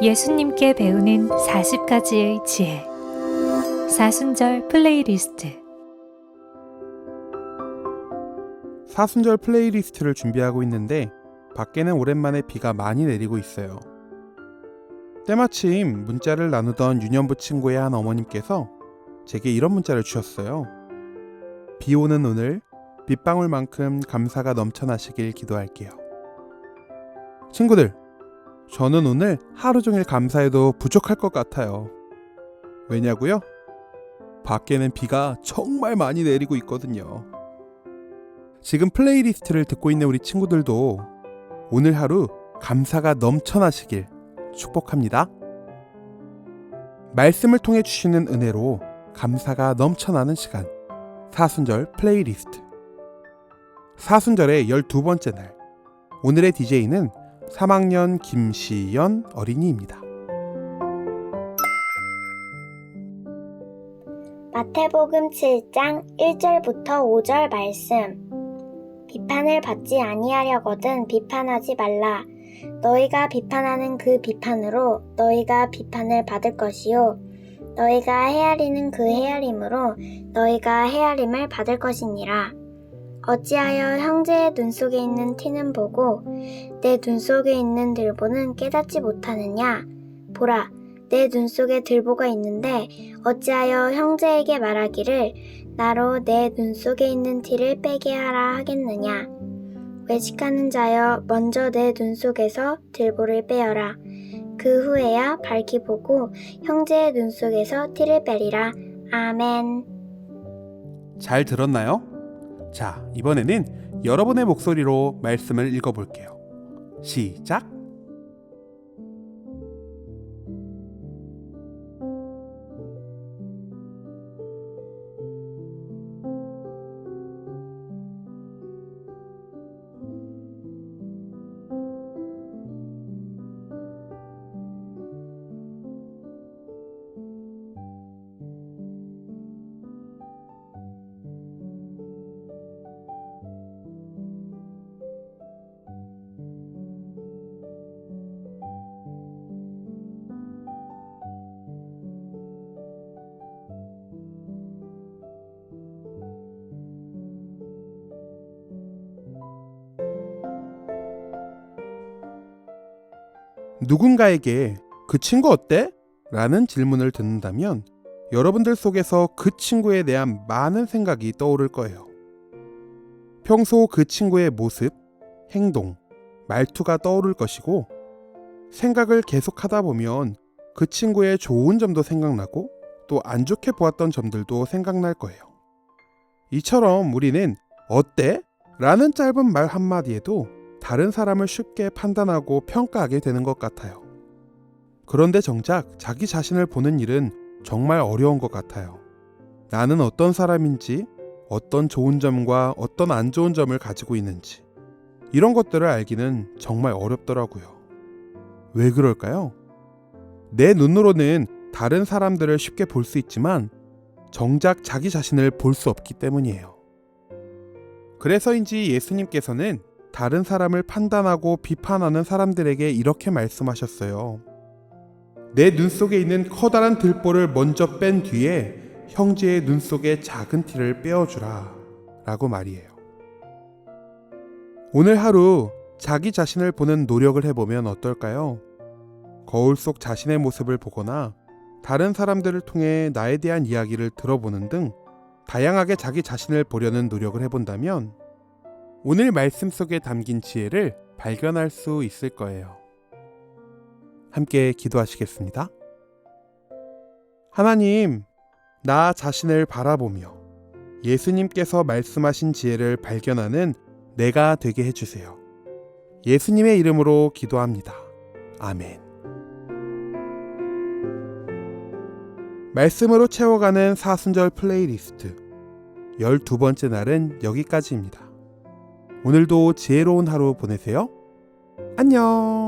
예수님께 배우는 40가지의 지혜. 사순절 플레이리스트. 사순절 플레이리스트를 준비하고 있는데 밖에는 오랜만에 비가 많이 내리고 있어요. 때마침 문자를 나누던 유년부 친구의 한 어머님께서 제게 이런 문자를 주셨어요. 비 오는 오늘 빗방울만큼 감사가 넘쳐나시길 기도할게요. 친구들, 저는 오늘 하루 종일 감사해도 부족할 것 같아요. 왜냐고요? 밖에는 비가 정말 많이 내리고 있거든요. 지금 플레이리스트를 듣고 있는 우리 친구들도 오늘 하루 감사가 넘쳐나시길 축복합니다. 말씀을 통해 주시는 은혜로 감사가 넘쳐나는 시간. 사순절 플레이리스트. 사순절의 12번째 날. 오늘의 DJ는 3학년 김시연 어린이입니다. 마태복음 7장 1절부터 5절 말씀. 비판을 받지 아니하려거든 비판하지 말라. 너희가 비판하는 그 비판으로 너희가 비판을 받을 것이요. 너희가 헤아리는 그 헤아림으로 너희가 헤아림을 받을 것이니라. 어찌하여 형제의 눈 속에 있는 티는 보고 내 눈 속에 있는 들보는 깨닫지 못하느냐? 보라, 내 눈 속에 들보가 있는데 어찌하여 형제에게 말하기를 나로 내 눈 속에 있는 티를 빼게 하라 하겠느냐? 외식하는 자여 먼저 내 눈 속에서 들보를 빼어라. 그 후에야 밝히 보고 형제의 눈 속에서 티를 빼리라. 아멘. 잘 들었나요? 자, 이번에는 여러분의 목소리로 말씀을 읽어볼게요. 시작! 누군가에게 그 친구 어때? 라는 질문을 듣는다면 여러분들 속에서 그 친구에 대한 많은 생각이 떠오를 거예요. 평소 그 친구의 모습, 행동, 말투가 떠오를 것이고 생각을 계속하다 보면 그 친구의 좋은 점도 생각나고 또 안 좋게 보았던 점들도 생각날 거예요. 이처럼 우리는 어때? 라는 짧은 말 한마디에도 다른 사람을 쉽게 판단하고 평가하게 되는 것 같아요. 그런데 정작 자기 자신을 보는 일은 정말 어려운 것 같아요. 나는 어떤 사람인지, 어떤 좋은 점과 어떤 안 좋은 점을 가지고 있는지, 이런 것들을 알기는 정말 어렵더라고요. 왜 그럴까요? 내 눈으로는 다른 사람들을 쉽게 볼 수 있지만, 정작 자기 자신을 볼 수 없기 때문이에요. 그래서인지 예수님께서는 다른 사람을 판단하고 비판하는 사람들에게 이렇게 말씀하셨어요. 내 눈 속에 있는 커다란 들보를 먼저 뺀 뒤에 형제의 눈 속에 작은 티를 빼어주라. 라고 말이에요. 오늘 하루 자기 자신을 보는 노력을 해보면 어떨까요? 거울 속 자신의 모습을 보거나 다른 사람들을 통해 나에 대한 이야기를 들어보는 등 다양하게 자기 자신을 보려는 노력을 해본다면 오늘 말씀 속에 담긴 지혜를 발견할 수 있을 거예요. 함께 기도하시겠습니다. 하나님, 나 자신을 바라보며 예수님께서 말씀하신 지혜를 발견하는 내가 되게 해주세요. 예수님의 이름으로 기도합니다. 아멘. 말씀으로 채워가는 사순절 플레이리스트 12번째 날은 여기까지입니다. 오늘도 지혜로운 하루 보내세요. 안녕!